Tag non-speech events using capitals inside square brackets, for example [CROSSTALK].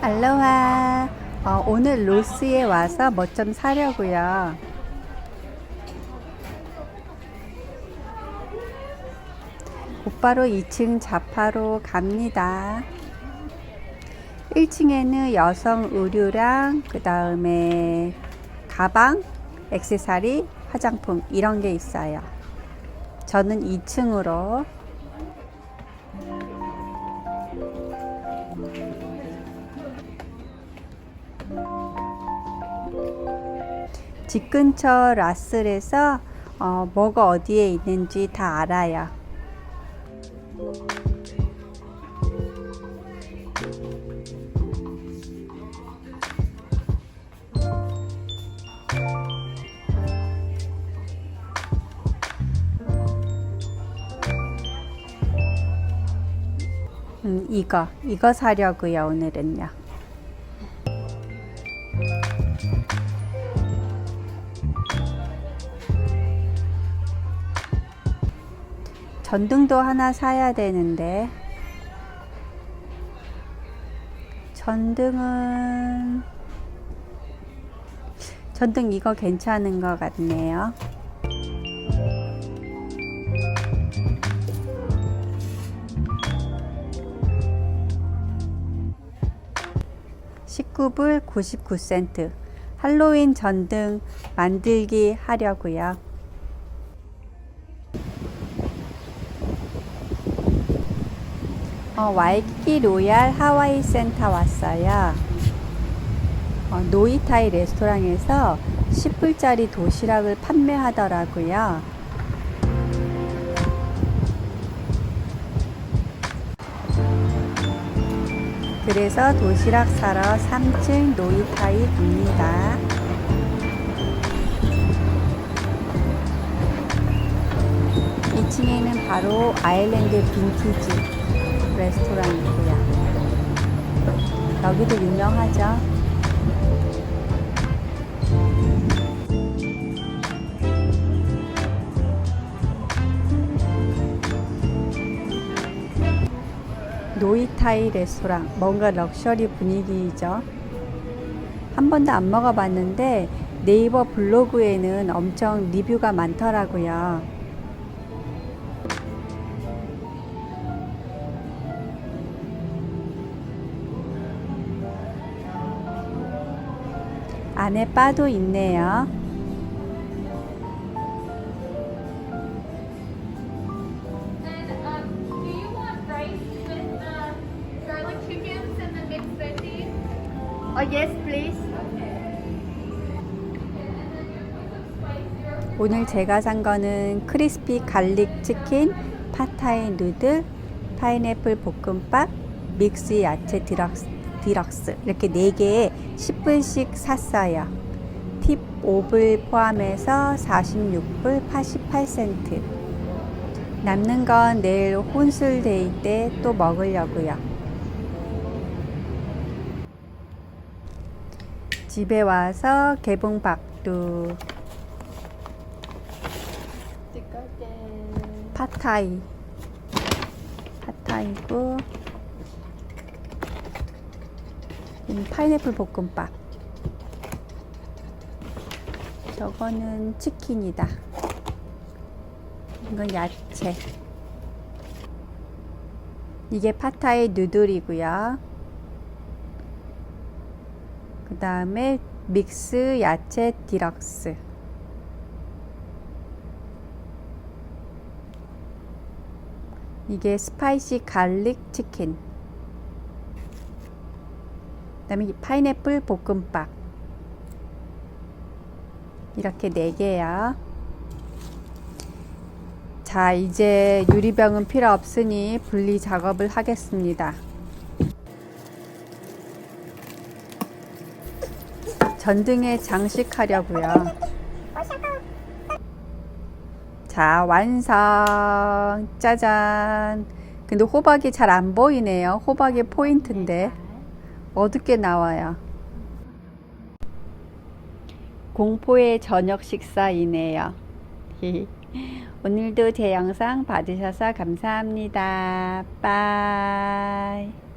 알로하. 어, 오늘 로스에 와서 뭐 좀 사려고요. 곧바로 2층 자파로 갑니다. 1층에는 여성 의류랑 그 다음에 가방, 액세서리, 화장품 이런 게 있어요. 저는 2층으로 집 근처 라슬에서 어, 뭐가 어디에 있는지 다 알아요. 음, 이거 이거 사려고요 오늘은요. 전등도 하나 사야 되는데 전등은 전등 이거 괜찮은 것 같네요. (19불 99센트) 할로윈 전등 만들기 하려고요. 어, 와이키키 로얄 하와이 센터 왔어요. 어, 노이타이 레스토랑에서 10불짜리 도시락을 판매하더라고요. 그래서 도시락 사러 3층 노이타이 갑니다. 이층에는 바로 아일랜드 빈티지 레스토랑이고요. 여기도 유명하죠. 노이타이 레스토랑 뭔가 럭셔리 분위기죠. 한 번도 안 먹어봤는데 네이버 블로그에는 엄청 리뷰가 많더라고요. 안에 바도 있네요. Um, uh? Oh. 오늘 제가 산 거는 크리스피 갈릭 치킨, 파타이 누들, 파인애플 볶음밥, 믹스 야채 디럭스, 디럭스 이렇게 4개에 10불씩 샀어요. 팁 5불 포함해서 46불 88센트. 남는 건 내일 혼술데이 때 또 먹으려고요. 집에 와서 개봉박두 팟타이 팟타이고 음, 파인애플 볶음밥. 저거는 치킨이다. 이건 야채. 이게 팟타이 누들이고요. 그 다음에 믹스 야채 디럭스. 이게 스파이시 갈릭 치킨 그 다음에 이 파인애플 볶음밥 이렇게 4개요 자 이제 유리병은 필요 없으니 분리 작업을 하겠습니다 전등에 장식하려고요 자, 완성. 짜잔. 근데 호박이 잘 안 보이네요. 호박이 포인트인데. 어둡게 나와요. 공포의 저녁 식사이네요. [LAUGHS] 오늘도 제 영상 봐주셔서 감사합니다. 빠이.